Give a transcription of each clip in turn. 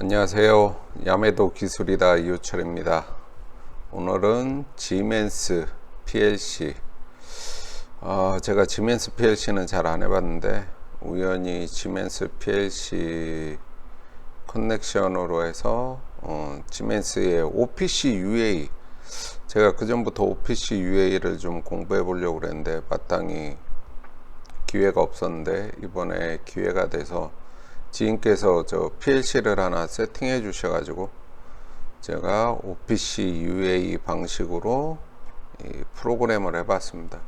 안녕하세요. 야매도 기술이다 이우철입니다. 오늘은 지멘스 PLC. 아, 제가 지멘스 PLC는 잘 안 해봤는데 우연히 지멘스 PLC 커넥션으로 해서 어, 지멘스의 OPC UA 제가 그 전부터 OPC UA를 좀 공부해 보려고 그랬는데 마땅히 기회가 없었는데 이번에 기회가 돼서 지인께서 저 PLC를 하나 세팅해 주셔가지고 제가 OPC UA 방식으로 이 프로그램을 해봤습니다.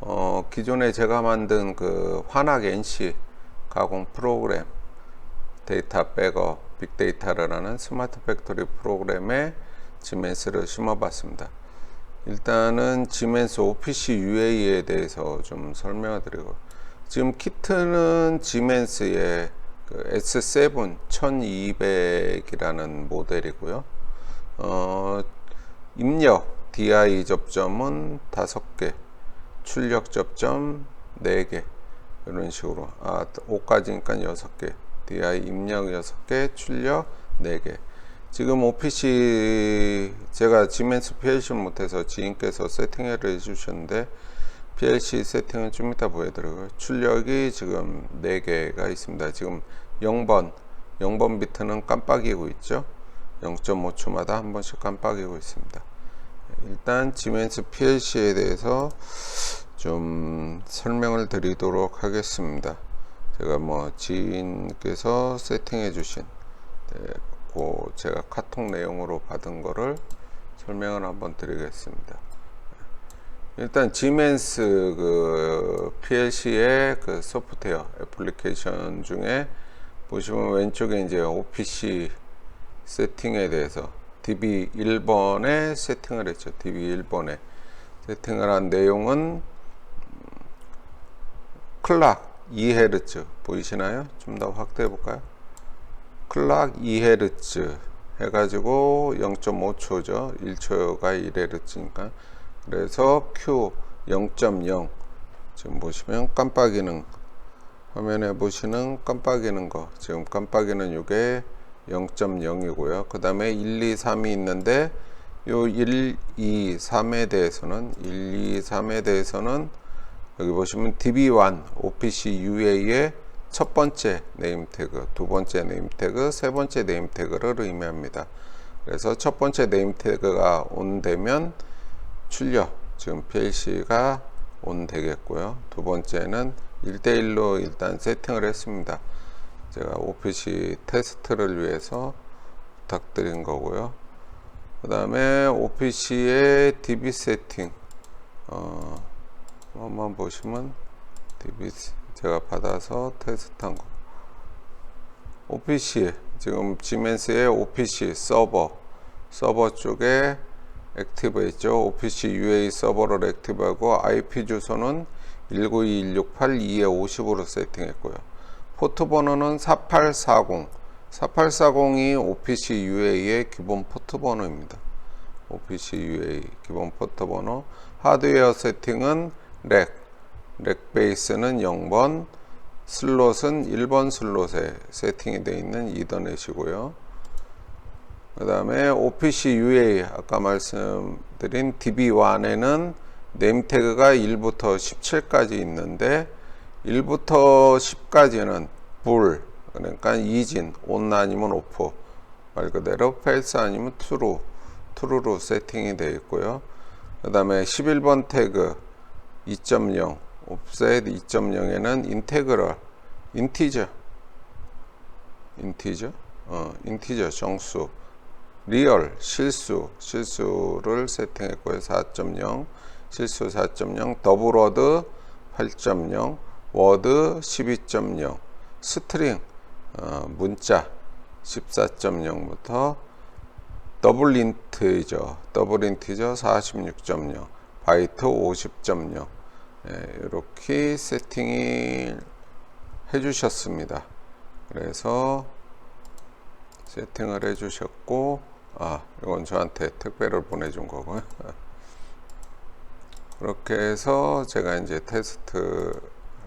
어, 기존에 제가 만든 그 환학 NC 가공 프로그램 데이터 백업 빅데이터를 하는 스마트 팩토리 프로그램에 지멘스를 심어봤습니다. 일단은 지멘스 OPC UA에 대해서 좀 설명을 드리고 지금 키트는 지멘스의 그 S7 1200이라는 모델이고요. 어, 입력 DI 접점은 5개, 출력 접점 4개 이런 식으로 아 5까지니까 6개 DI 입력 6개, 출력 4개 지금 OPC 제가 지멘스 PLC를 못해서 지인께서 세팅을 해주셨는데 PLC 세팅은 좀 이따 보여드리고요. 출력이 지금 4개가 있습니다. 지금 0번, 0번 비트는 깜빡이고 있죠. 0.5초마다 한 번씩 깜빡이고 있습니다. 일단 지멘스 PLC에 대해서 좀 설명을 드리도록 하겠습니다. 제가 뭐 지인께서 세팅해 주신 네, 그 제가 카톡 내용으로 받은 거를 설명을 한번 드리겠습니다. 일단 지멘스 그 PLC의 그 소프트웨어 애플리케이션 중에 보시면 왼쪽에 이제 OPC 세팅에 대해서 DB 1번에 세팅을 했죠. DB 1번에 세팅을 한 내용은 클락 2Hz 보이시나요? 좀 더 확대해 볼까요? 클락 2Hz 해가지고 0.5초죠. 1초가 1Hz니까 그래서 Q 0.0 지금 보시면 깜빡이는 화면에 보시는 깜빡이는 거. 지금 깜빡이는 이게 0.0이고요. 그 다음에 1, 2, 3이 있는데 요 1, 2, 3에 대해서는 1, 2, 3에 대해서는 여기 보시면 DB1 OPC UA의 첫 번째 네임 태그, 두 번째 네임 태그, 세 번째 네임 태그를 의미합니다. 그래서 첫 번째 네임 태그가 온 되면 출력 지금 PLC가 온 되겠고요. 두 번째는 1대1로 일단 세팅을 했습니다. 제가 OPC 테스트를 위해서 부탁드린 거고요. 그 다음에 OPC의 DB 세팅 어, 한번 보시면 DB 제가 받아서 테스트한 거 OPC 지금 지멘스의 OPC 서버 서버 쪽에 액티브 있죠. OPC UA 서버를 액티브하고 IP 주소는 192.168.2에50으로 세팅했고요. 포트 번호는 4840. 4840이 OPC UA의 기본 포트 번호입니다. OPC UA 기본 포트 번호. 하드웨어 세팅은 렉. 렉 베이스는 0번, 슬롯은 1번 슬롯에 세팅이 되어 있는 이더넷이고요. 그 다음에 OPC UA 아까 말씀드린 DB1에는 네임 태그가 1부터 17까지 있는데 1부터 10까지는 불 그러니까 이진 온 아니면 오프 말 그대로 펠스 아니면 트루 트루로 세팅이 되어 있고요. 그 다음에 11번 태그 2.0 옵셋 2.0에는 인테그럴 인티저 인티저 어 인티저 정수 리얼 실수 실수를 세팅했고요. 4.0 실수 4.0 더블워드 8.0 워드 12.0 스트링 어, 문자 14.0부터 더블 인트죠. 더블 인트죠. 46.0 바이트 50.0 예, 이렇게 세팅이 해주셨습니다. 그래서 세팅을 해주셨고 아 이건 저한테 택배를 보내준 거고요 그렇게 해서 제가 이제 테스트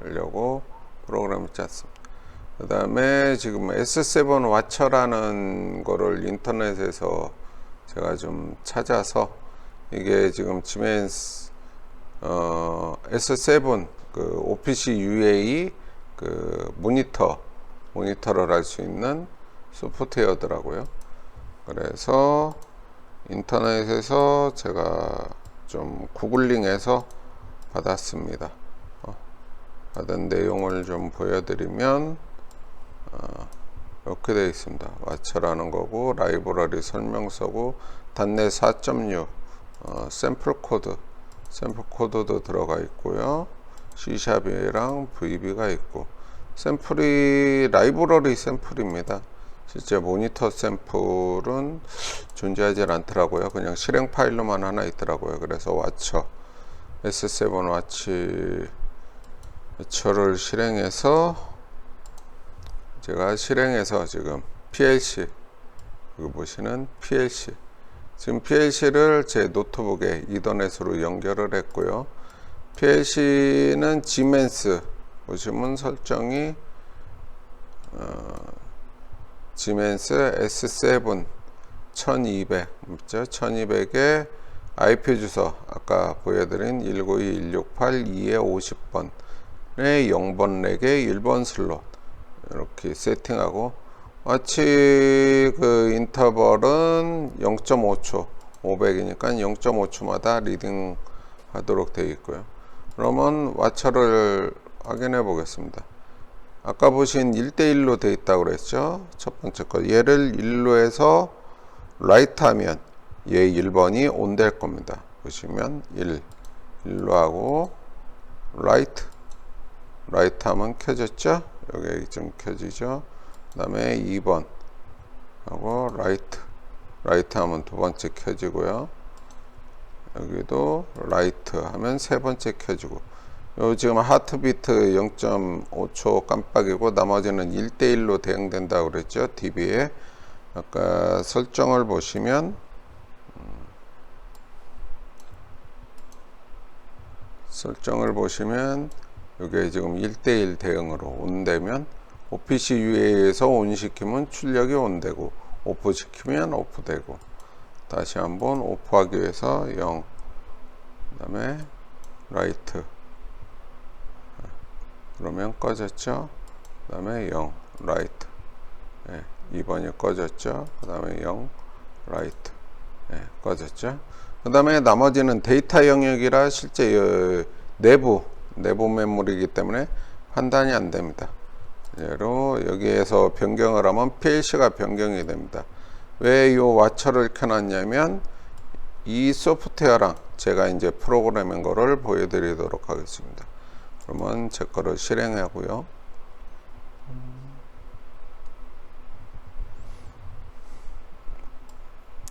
하려고 프로그램을 짰습니다 그 다음에 지금 S7 와처라는 거를 인터넷에서 제가 좀 찾아서 이게 지금 지멘스 어, S7 그 OPC UA 그 모니터 모니터를 할 수 있는 소프트웨어더라고요. 그래서 인터넷에서 제가 좀 구글링해서 받았습니다. 어, 받은 내용을 좀 보여드리면 어, 이렇게 되어 있습니다. 와처라는 거고 라이브러리 설명서고 단내 4.6 어, 샘플 코드 샘플 코드도 들어가 있고요. C샵이랑 VB가 있고 샘플이 라이브러리 샘플입니다. 실제 모니터 샘플은 존재하지 않더라고요. 그냥 실행 파일로만 하나 있더라고요. 그래서 와처 S7 와치 와처를 실행해서 제가 실행해서 지금 PLC 여기 보시는 PLC 지금 PLC를 제 노트북에 이더넷으로 연결을 했고요. PLC는 지멘스 보시면 설정이 어, 지멘스 S7 1200 맞죠? 1200에 IP 주소 아까 보여드린 192.168.2에 50번에 0번 렉에 1번 슬롯. 이렇게 세팅하고. 마치 그 인터벌은 0.5초 500이니까 0.5초마다 리딩 하도록 되어 있고요. 그러면 와처를 확인해 보겠습니다 아까 보신 1대1로 되어 있다고 그랬죠? 첫 번째 거 얘를 1로 해서 라이트 하면 얘 1번이 온 될 겁니다. 보시면 1 1로 하고 라이트 라이트 하면 켜졌죠? 여기 좀 켜지죠? 그 다음에 2번 하고 라이트 라이트 하면 두 번째 켜지고요. 여기도 라이트 하면 세 번째 켜지고 요 지금 하트비트 0.5초 깜빡이고 나머지는 1대1로 대응된다고 그랬죠 DB에. 아까 설정을 보시면 음, 설정을 보시면 이게 지금 1대1 대응으로 온되면 OPC UA에서 온 시키면 출력이 온되고 오프 시키면 오프 되고 다시 한번 오프하기 위해서 0 그 다음에 라이트 그러면 꺼졌죠? 그 다음에 0 라이트 네, 2번이 꺼졌죠? 그 다음에 0 라이트 네, 꺼졌죠? 그 다음에 나머지는 데이터 영역이라 실제 어, 내부 내부 메모리이기 때문에 판단이 안 됩니다. 예로 여기에서 변경을 하면 PLC가 변경이 됩니다. 왜 이 와처를 켜놨냐면 이 소프트웨어랑 제가 이제 프로그램인 거를 보여드리도록 하겠습니다 그러면 제 거를 실행하고요.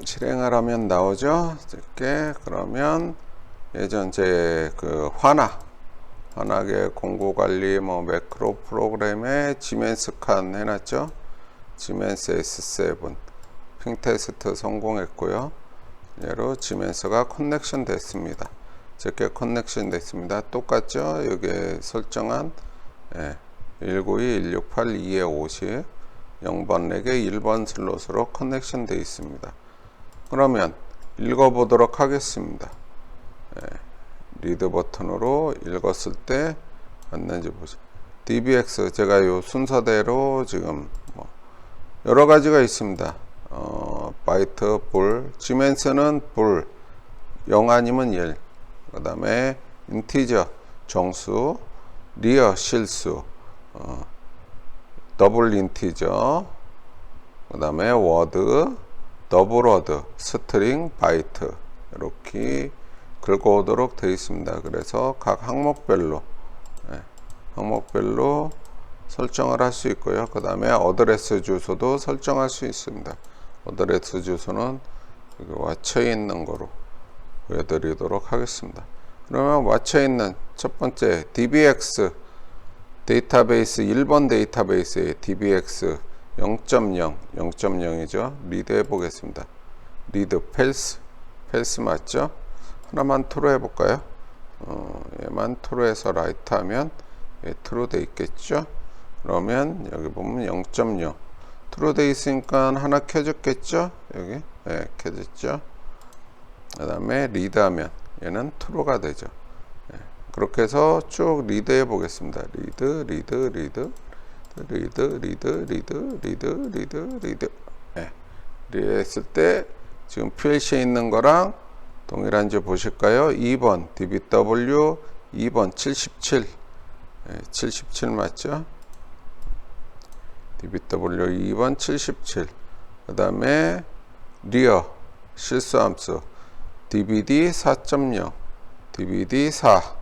실행하라면 나오죠? 이렇게. 그러면 예전 제그 화나 환하게 공고 관리 뭐 매크로 프로그램에 지멘스 칸 해놨죠? 지멘스 S7 핑 테스트 성공했고요. 얘로 지멘스가 커넥션 됐습니다 제게 커넥션 됐습니다 똑같죠 여기에 설정한 예, 192.168.2에 50 0번 렉에 1번 슬롯으로 커넥션 되어 있습니다 그러면 읽어보도록 하겠습니다 예. 리드 버튼으로 읽었을 때 맞는지 보세요. DBX 제가 요 순서대로 지금 뭐 여러 가지가 있습니다. 어, 바이트, 볼, 지멘스는 볼, 0 아니면 1. 그 다음에 인티저, 정수, 리어, 실수, 어, 더블 인티저, 그 다음에 워드, 더블 워드, 스트링, 바이트 이렇게 긁어오도록 되어 있습니다. 그래서 각 항목별로 네, 항목별로 설정을 할 수 있고요. 그 다음에 어드레스 주소도 설정할 수 있습니다. 어드레스 주소는 여기 와쳐 있는 거로 보여드리도록 하겠습니다. 그러면 와쳐 있는 첫 번째 DBX 데이터베이스 1번 데이터베이스의 DBX 0.0 0.0이죠. 리드 해보겠습니다. 리드 펠스 펠스 맞죠? 하나만 트로 해볼까요? 어, 얘만 트로 해서 라이트 하면 예, 트로 돼 있겠죠? 그러면 여기 보면 0.0 트루 돼 있으니까 하나 켜졌겠죠 여기 네, 켜졌죠 그 다음에 리드하면 얘는 트루가 되죠. 예, 그렇게 해서 쭉 리드해 보겠습니다. 리드 리드 리드 리드 리드 리드 리드 리드 리드. 예, 했을 때 지금 PLC에 있는 거랑 동일한지 보실까요? 2번 DBW 2번 77 예, 77 맞죠? DBW 2번 77. 그 다음에 리어 실수함수 DVD 4.0 DVD 4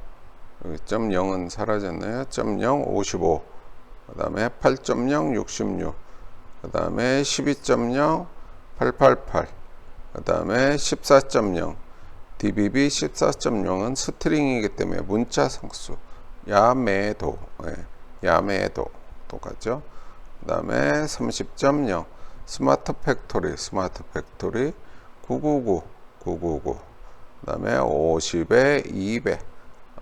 여기 점 0은 사라졌네요. 점0 55. 그 다음에 8.0 66. 그 다음에 12.0 888. 그 다음에 14.0 DBB 14.0은 스트링이기 때문에 문자 상수 야매도 예, 야매도 똑같죠. 그 다음에 30.0 스마트 팩토리 스마트 팩토리 999 999 그 다음에 50에 200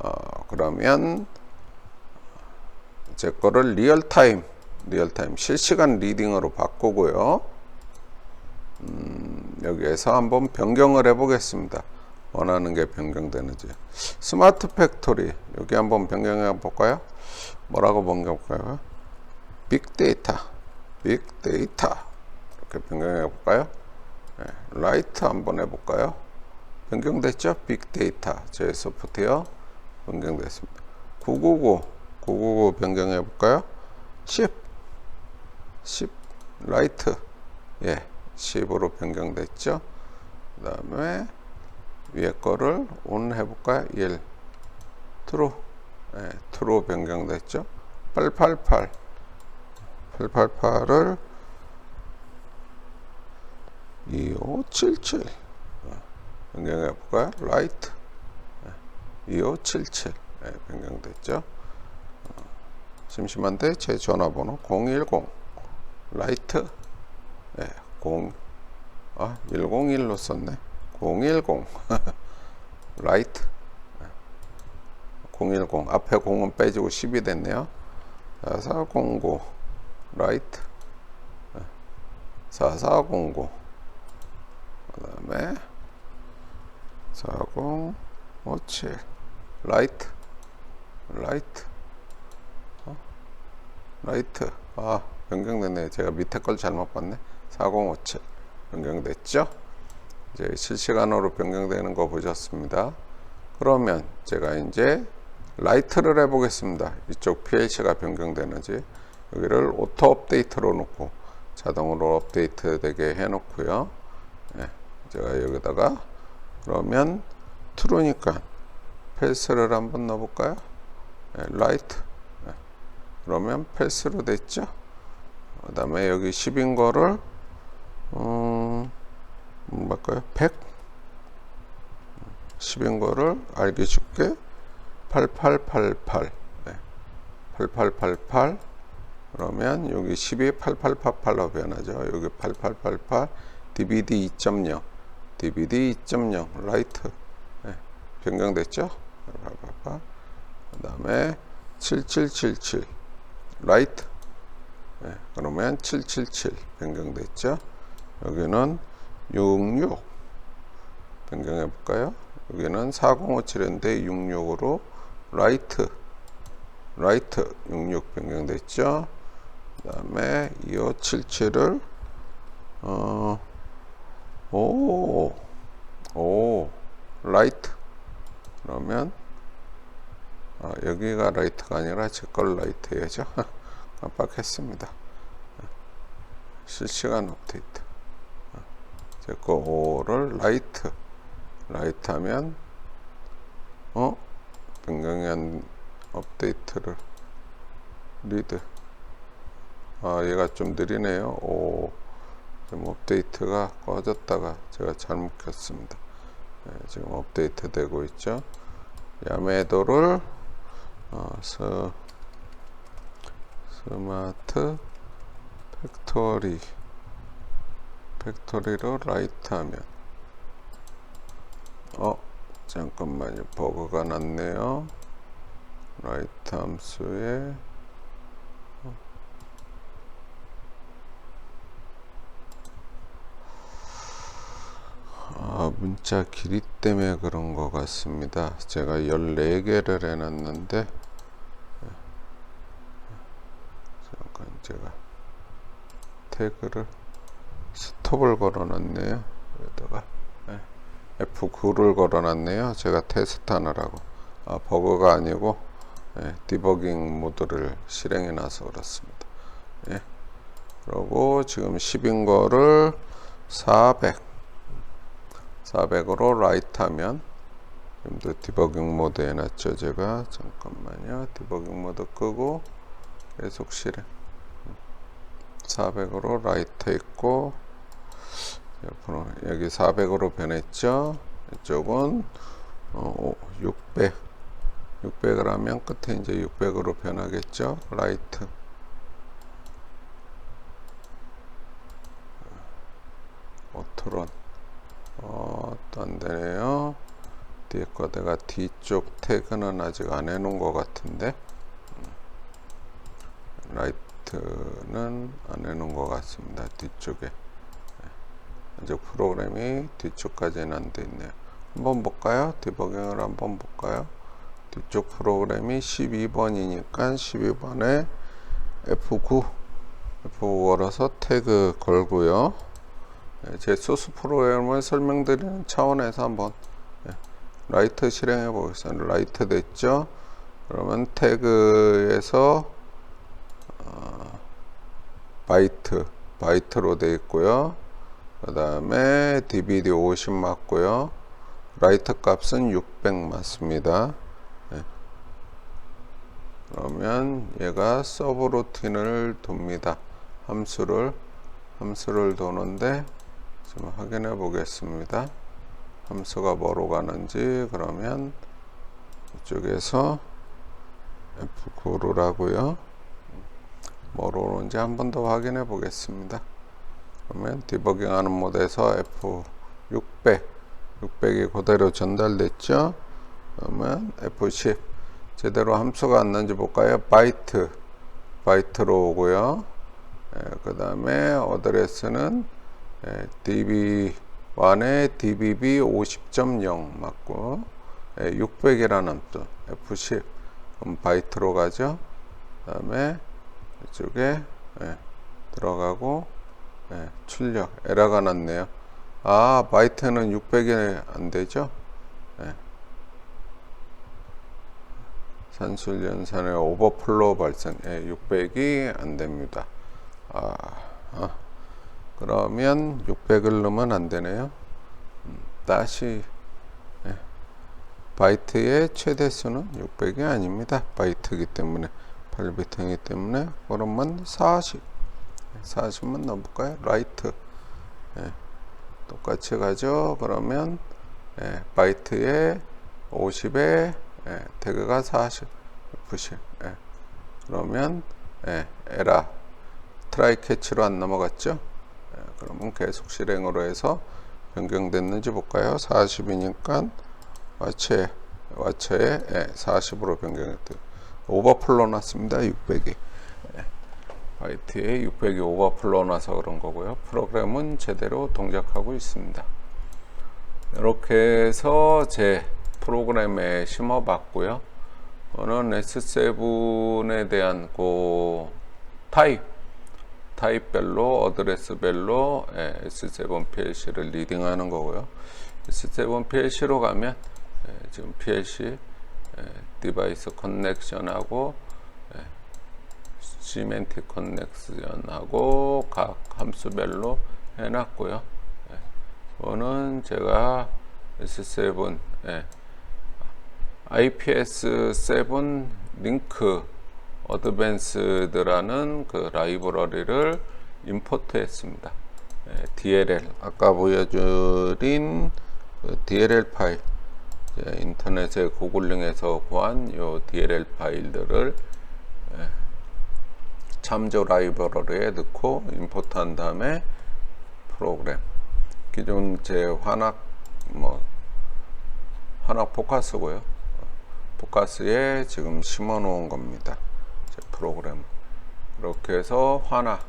어, 그러면 제 거를 리얼타임 리얼타임 실시간 리딩으로 바꾸고요. 음, 여기에서 한번 변경을 해 보겠습니다. 원하는 게 변경되는지. 스마트 팩토리 여기 한번 변경해 볼까요? 뭐라고 변경할까요? 빅데이터, 빅데이터. 이렇게 변경해 볼까요? 네, 라이트 한번 해볼까요? 변경됐죠? 빅데이터 제 소프트웨어 변경됐습니다. 999, 999 변경해 볼까요? 10, 10 라이트 예, 10으로 변경됐죠? 그 다음에 위에 거를 온 해볼까요? 1 트루 예, 트루 변경됐죠? 888 888을 2577 변경해 볼까요? 라이트. 2577 네, 변경됐죠? 어, 심심한데 제 전화번호 010 라이트. 네, 0 아, 101로 썼네. 010 라이트. 010 앞에 0은 빼지고 10이 됐네요. 4409 라이트. 4409그 다음에 4057 라이트 라이트 어? 라이트. 아 변경됐네 제가 밑에 걸 잘못 봤네. 4057 변경됐죠? 이제 실시간으로 변경되는 거 보셨습니다. 그러면 제가 이제 라이트를 해 보겠습니다. 이쪽 PLC가 변경되는지. 여기를 오토 업데이트로 놓고 자동으로 업데이트 되게 해 놓고요. 예, 제가 여기다가 그러면 트루니까 패스를 한번 넣어 볼까요? 예, 라이트 예, 그러면 패스로 됐죠? 그 다음에 여기 10인 거를 음, 뭘까요? 100 10인 거를 알기 쉽게 8888 네. 8888 그러면 여기 12 8888로 변하죠. 여기 8888 DVD 2.0 DVD 2.0 라이트 네. 변경됐죠. 8888그 다음에 7777 라이트 네. 그러면 777 변경됐죠. 여기는 66 변경해 볼까요? 여기는 4057인데 66으로 라이트 라이트 66 변경됐죠 그 다음에 2577을 어, 오, 오, 라이트. 그러면 아, 여기가 라이트가 아니라 제걸 라이트 해야죠 깜빡했습니다. 실시간 업데이트. 제거 5를 라이트. 라이트 하면 어? 변경한 업데이트를. 리드. 아 얘가 좀 느리네요. 오, 좀 업데이트가 꺼졌다가 제가 잘못 켰습니다. 네, 지금 업데이트 되고 있죠? 야매도를 어, 스, 스마트 팩토리 팩토리로 라이트 하면. 어 잠깐만요. 버그가 났네요. 라이트 함수에 어, 문자 길이 때문에 그런 것 같습니다. 제가 14개를 해놨는데 예. 잠깐 제가 태그를 스톱을 걸어놨네요. 여기다가 예. F9를 걸어놨네요. 제가 테스트하느라고 아, 버그가 아니고 예, 디버깅 모드를 실행해 놔서 그렇습니다. 예. 그리고 지금 10인 거를 400 400으로 라이트 하면 지금도 디버깅 모드 해놨죠 제가? 잠깐만요. 디버깅 모드 끄고 계속 실행. 400으로 라이트 있고 옆으로 여기 400으로 변했죠? 이쪽은 어, 600 600을 하면 끝에 이제 600으로 변하겠죠? 라이트. 오토론 어, 또 안되네요? 뒤에 거 내가 뒤쪽 태그는 아직 안 해놓은 것 같은데. 음. 라이트는 안 해놓은 것 같습니다 뒤쪽에. 네. 아직 프로그램이 뒤쪽까지는 안 돼 있네요. 한번 볼까요? 디버깅을 한번 볼까요? 뒤쪽 프로그램이 12번이니까 12번에 F9 F9 걸어서 태그 걸고요. 예, 제 소스 프로그램을 설명드리는 차원에서 한번 예, 라이트 실행해 보겠습니다. 라이트 됐죠? 그러면 태그에서 어, 바이트 바이트로 되어 있고요. 그 다음에 dvd 50 맞고요. 라이트 값은 600 맞습니다. 예. 그러면 얘가 서브루틴을 돕니다. 함수를 함수를 도는데 지금 확인해 보겠습니다. 함수가 뭐로 가는지 그러면 이쪽에서 F9를 하고요. 뭐로 오는지 한 번 더 확인해 보겠습니다. 그러면 디버깅 하는 모드에서 F600 600이 그대로 전달됐죠. 그러면 F10 제대로 함수가 왔는지 볼까요? 바이트 바이트로 오고요. 예, 그 다음에 어드레스는 예, DB1에 DBB 50.0 맞고 예, 600이라는 함수 F10 그럼 바이트로 가죠. 그 다음에 이쪽에 예, 들어가고 예, 출력 에러가 났네요. 아 바이트는 600이 안 되죠. 예. 산술 연산의 오버플로우 발생 예, 600이 안 됩니다. 아, 아. 그러면 600을 넣으면 안 되네요. 음, 다시 예. 바이트의 최대 수는 600이 아닙니다. 바이트이기 때문에 8비트이기 때문에 그러면 40 40만 넣어볼까요? 라이트 예. 똑같이 가죠. 그러면 예. 바이트의 50에 예. 태그가 40 F10 예. 그러면 예. 에라 트라이 캐치로 안 넘어갔죠? 예, 그러면 계속 실행으로 해서 변경됐는지 볼까요? 40이니까 와체 와체에 예, 40으로 변경했대요. 오버플로 났습니다. 600이 예, 바이트에 600이 오버플로 나서 그런 거고요. 프로그램은 제대로 동작하고 있습니다. 이렇게 해서 제 프로그램에 심어 봤고요. 저는 S7에 대한 그 타입 타입별로 어드레스별로 예, S7 PLC를 리딩하는 거고요. S7 PLC로 가면 예, 지금 PLC 예, 디바이스 커넥션하고 예, 시멘틱 커넥션하고 각 함수별로 해놨고요. 예, 이거는 제가 S7 예, IPS7 링크 어드밴스드라는 그 라이브러리를 임포트 했습니다. 예, DLL 아까 보여드린 그 DLL 파일 예, 인터넷에 고글링해서 구한 요 DLL 파일들을 예, 참조 라이브러리에 넣고 임포트 한 다음에 프로그램. 기존 제 환학 뭐 환학 포커스고요. 포커스에 지금 심어 놓은 겁니다 프로그램 이렇게 해서 환학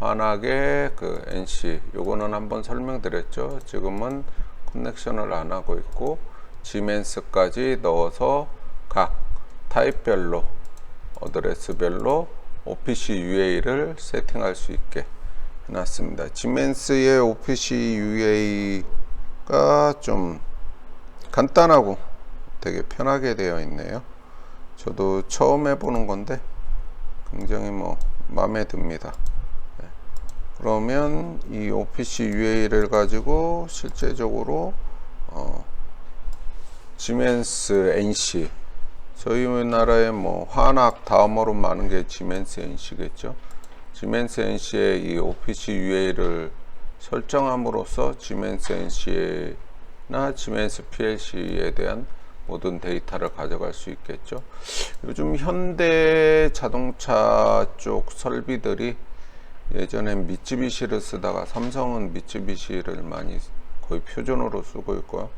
환학의 그 NC 요거는 한번 설명드렸죠 지금은 커넥션을 안 하고 있고 지멘스까지 넣어서 각 타입별로 어드레스별로 OPC UA를 세팅할 수 있게 해놨습니다. 지멘스의 OPC UA가 좀 간단하고 되게 편하게 되어 있네요. 저도 처음 해보는 건데 굉장히 뭐 마음에 듭니다. 네. 그러면 이 OPC UA를 가지고 실제적으로 어, 지멘스 NC 저희 나라에 뭐 환악 다음으로 많은 게 지멘스 NC겠죠. 지멘스 NC의 이 OPC UA를 설정함으로써 지멘스 NC나 지멘스 PLC에 대한 모든 데이터를 가져갈 수 있겠죠. 요즘 현대 자동차 쪽 설비들이 예전엔 미쯔비시를 쓰다가 삼성은 미쯔비시를 많이 거의 표준으로 쓰고 있고요.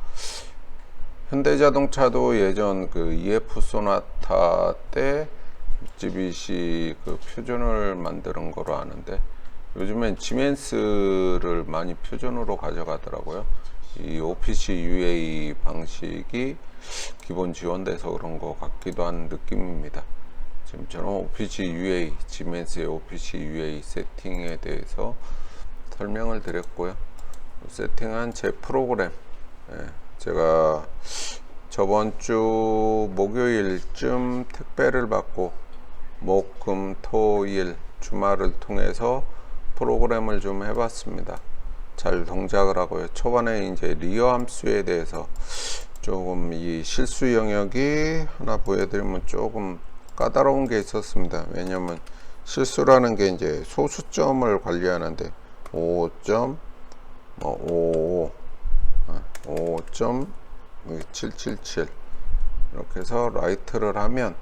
현대자동차도 예전 그 EF 소나타 때 미쯔비시 그 표준을 만드는 거로 아는데 요즘엔 지멘스를 많이 표준으로 가져가더라고요. 이 OPC UA 방식이 기본 지원돼서 그런 것 같기도 한 느낌입니다. 지금 저는 OPC UA, 지멘스의 OPC UA 세팅에 대해서 설명을 드렸고요. 세팅한 제 프로그램, 예, 제가 저번 주 목요일쯤 택배를 받고 목, 금, 토, 일 주말을 통해서 프로그램을 좀 해봤습니다. 잘 동작을 하고요. 초반에 이제 리어 함수에 대해서 조금 이 실수 영역이 하나 보여드리면 조금 까다로운 게 있었습니다. 왜냐면 실수라는 게 이제 소수점을 관리하는데 5점 뭐 5, 5.777 이렇게 해서 라이트를 하면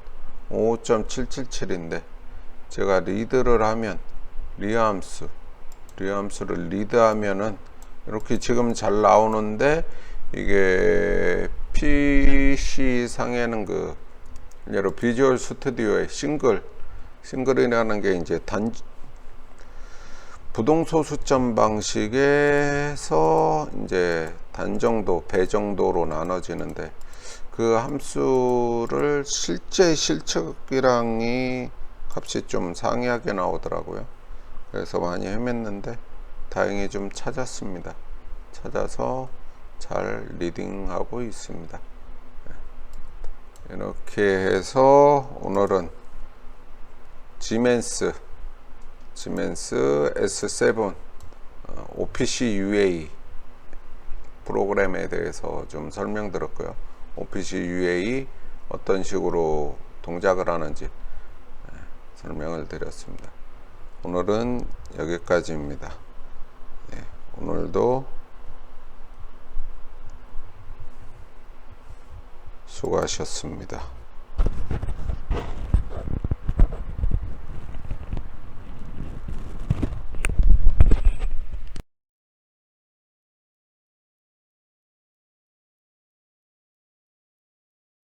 5.777인데 제가 리드를 하면 리함수 리함수를 리드하면은 이렇게 지금 잘 나오는데 이게 PC 상에는 그 예로 비주얼 스튜디오의 싱글 싱글이라는 게 이제 단 부동소수점 방식에서 이제 단정도, 배정도로 나눠지는데 그 함수를 실제 실측이랑이 값이 좀 상이하게 나오더라고요. 그래서 많이 헤맸는데 다행히 좀 찾았습니다. 찾아서 잘 리딩하고 있습니다. 네. 이렇게 해서 오늘은 지멘스 지멘스 S7 어, OPC UA 프로그램에 대해서 좀 설명드렸고요. OPC UA 어떤 식으로 동작을 하는지 네, 설명을 드렸습니다. 오늘은 여기까지입니다. 네, 오늘도 수고하셨습니다.